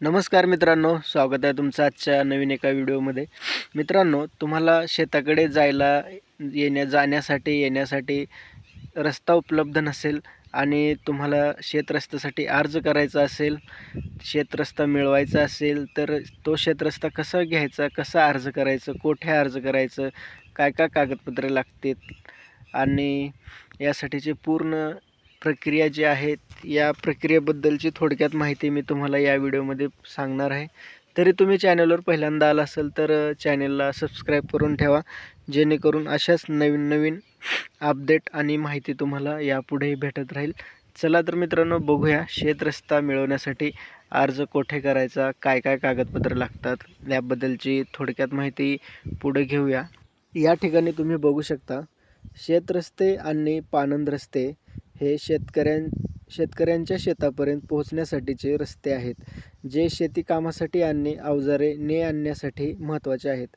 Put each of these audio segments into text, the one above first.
नमस्कार मित्रांनो स्वागत आहे तुमचं आजच्या नवीन एका व्हिडिओमध्ये. मित्रांनो तुम्हाला शेताकडे जायला येण्या जाण्यासाठी येण्यासाठी रस्ता उपलब्ध नसेल आणि तुम्हाला शेतरस्त्यासाठी अर्ज करायचा असेल शेतरस्ता मिळवायचा असेल तर तो शेतरस्ता कसा घ्यायचा कसा अर्ज करायचं कोठे अर्ज करायचं काय काय कागदपत्रे लागतील आणि यासाठीचे पूर्ण प्रक्रिया जी आहेत या प्रक्रियेबद्दलची थोडक्यात माहिती मी तुम्हाला या व्हिडिओमध्ये सांगणार आहे. तरी तुम्ही चॅनलवर पहिल्यांदा आला असेल तर चॅनलला सबस्क्राईब करून ठेवा. जेणेकरून अशाच नवीन नवीन अपडेट आणि माहिती तुम्हाला यापुढेही भेटत राहील. चला तर मित्रांनो बघूया शेतरस्ता मिळवण्यासाठी अर्ज कोठे करायचा काय काय कागदपत्र लागतात याबद्दलची थोडक्यात माहिती पुढे घेऊया. या ठिकाणी तुम्ही बघू शकता शेतरस्ते आणि पानंद रस्ते हे शेतकऱ्यां शेतकऱ्यांच्या शेतापर्यंत पोहोचण्यासाठीचे रस्ते आहेत जे शेती कामासाठी अवजारे ने आणण्यासाठी महत्त्वाचे आहेत.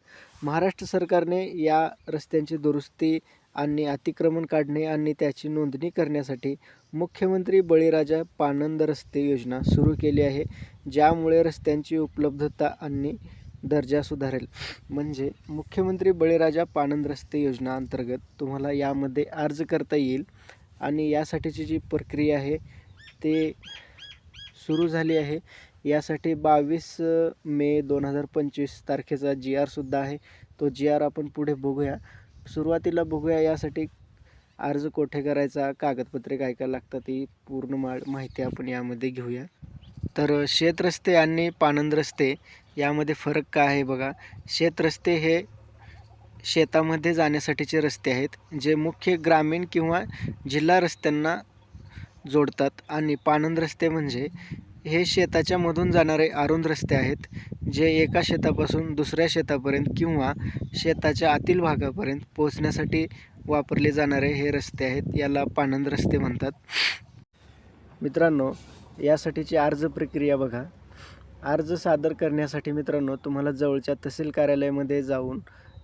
महाराष्ट्र सरकारने या रस्त्यांची दुरुस्ती आणि अतिक्रमण काढणे आणि त्याची नोंदणी करण्यासाठी मुख्यमंत्री बळीराजा पानंद रस्ते योजना सुरू केली आहे ज्यामुळे रस्त्यांची उपलब्धता आणि दर्जा सुधारेल. म्हणजे मुख्यमंत्री बळीराजा पानंद रस्ते योजना अंतर्गत तुम्हाला यामध्ये अर्ज करता येईल. आणि यासाठीची जी प्रक्रिया आहे ते सुरू झाली आहे. यासाठी बावीस मे दोन हजार पंचवीस तारखेचा जी आरसुद्धा आहे. तो जी आर आपण पुढे बघूया. सुरुवातीला बघूया यासाठी अर्ज कोठे करायचा कागदपत्रे काय काय लागतात ही पूर्ण मा माहिती आपण यामध्ये घेऊया. तर शेतरस्ते आणि पानंद रस्ते यामध्ये फरक काय आहे बघा. शेतरस्ते हे शेतामध्ये जाण्यासाठीचे रस्ते आहेत जे मुख्य ग्रामीण किंवा जिल्हा रस्त्यांना जोडतात. आणि पाणंद रस्ते म्हणजे हे शेताच्या मधून जाणारे अरुंद रस्ते आहेत जे एका शेतापासून दुसऱ्या शेतापर्यंत किंवा शेताच्या आतील भागापर्यंत पोहोचण्यासाठी वापरले जाणारे हे रस्ते आहेत याला पाणंद रस्ते म्हणतात. मित्रांनो यासाठीची अर्ज प्रक्रिया बघा. अर्ज सादर करण्यासाठी मित्रांनो तुम्हाला जवळच्या तहसील कार्यालयामध्ये जाऊन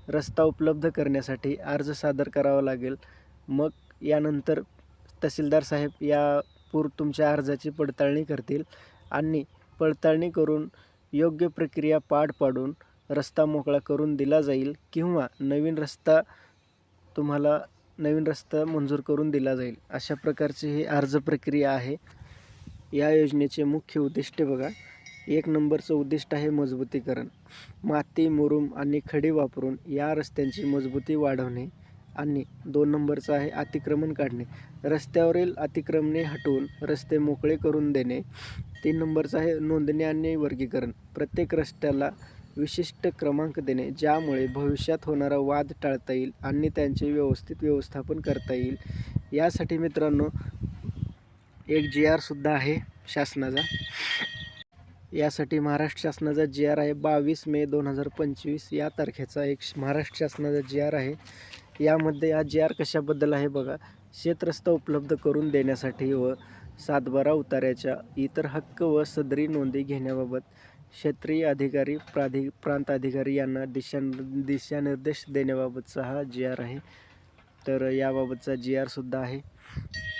रस्ता उपलब्ध करण्यासाठी अर्ज सादर करावा लागेल. मग यानंतर तहसीलदार साहेब या पूर तुमच्या अर्जाची पडताळणी करतील आणि पडताळणी करून योग्य प्रक्रिया पार पाडून रस्ता मोकळा करून दिला जाईल किंवा नवीन रस्ता तुम्हाला नवीन रस्ता मंजूर करून दिला जाईल. अशा प्रकारची ही अर्ज प्रक्रिया आहे. या योजनेचे मुख्य उद्दिष्ट बघा. एक नंबरचं उद्दिष्ट आहे मजबूतीकरण. माती मुरुम आणि खडी वापरून या रस्त्यांची मजबूती वाढवणे आणि दोन नंबरचं आहे अतिक्रमण काढणे. रस्त्यावरील अतिक्रमणे हटवून रस्ते मोकळे करून देणे. तीन नंबरचं आहे नोंदणी आणि वर्गीकरण. प्रत्येक रस्त्याला विशिष्ट क्रमांक देणे ज्यामुळे भविष्यात होणारा वाद टाळता येईल आणि त्यांचे व्यवस्थित व्यवस्थापन करता येईल. यासाठी मित्रांनो एक जी आरसुद्धा आहे शासनाचा. यासाठी महाराष्ट्र शासनाचा जी आर आहे बावीस मे दोन हजार पंचवीस या तारखेचा एक महाराष्ट्र शासनाचा जी आर आहे. यामध्ये हा जी आर कशाबद्दल आहे बघा. शेतरस्ता उपलब्ध करून देण्यासाठी व सातबारा उतार्याच्या इतर हक्क व सदरी नोंदी घेण्याबाबत क्षेत्रीय अधिकारी प्राधि प्रांत अधिकारी यांना दिशा दिशानिर्देश देण्याबाबतचा हा जी आर आहे. तर याबाबतचा जी आरसुद्धा आहे.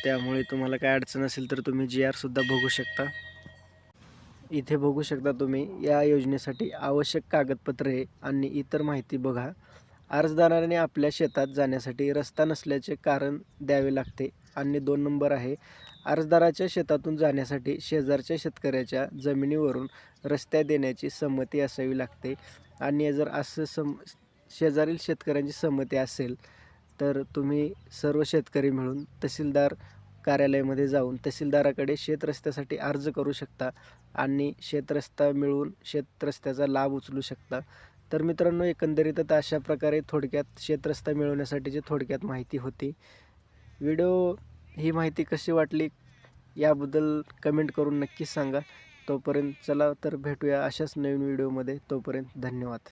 त्यामुळे तुम्हाला काय अडचण असेल तर तुम्ही जी आरसुद्धा बघू शकता. इथे बघू शकता तुम्ही या योजनेसाठी आवश्यक कागदपत्रे आणि इतर माहिती बघा. अर्जदाराने आपल्या शेतात जाण्यासाठी रस्ता नसल्याचे कारण द्यावे लागते. आणि दोन नंबर आहे अर्जदाराच्या शेतातून जाण्यासाठी शेजारच्या शेतकऱ्याच्या जमिनीवरून रस्त्या देण्याची संमती असावी लागते. आणि जर असं सम शेजारील शेतकऱ्यांची संमती असेल तर तुम्ही सर्व शेतकरी मिळून तहसीलदार कार्यालयामध्ये जाऊन तहसीलदाराकडे शेतरस्त्यासाठी अर्ज करू शकता आणि शेतरस्ता मिळवून शेतरस्त्याचा लाभ उचलू शकता. तर मित्रांनो एकंदरीतच अशा प्रकारे थोडक्यात शेतरस्ता मिळवण्यासाठीची थोडक्यात माहिती होती. व्हिडिओ ही माहिती कशी वाटली याबद्दल कमेंट करून नक्कीच सांगा. तोपर्यंत चला तर भेटूया अशाच नवीन व्हिडिओमध्ये. तोपर्यंत धन्यवाद.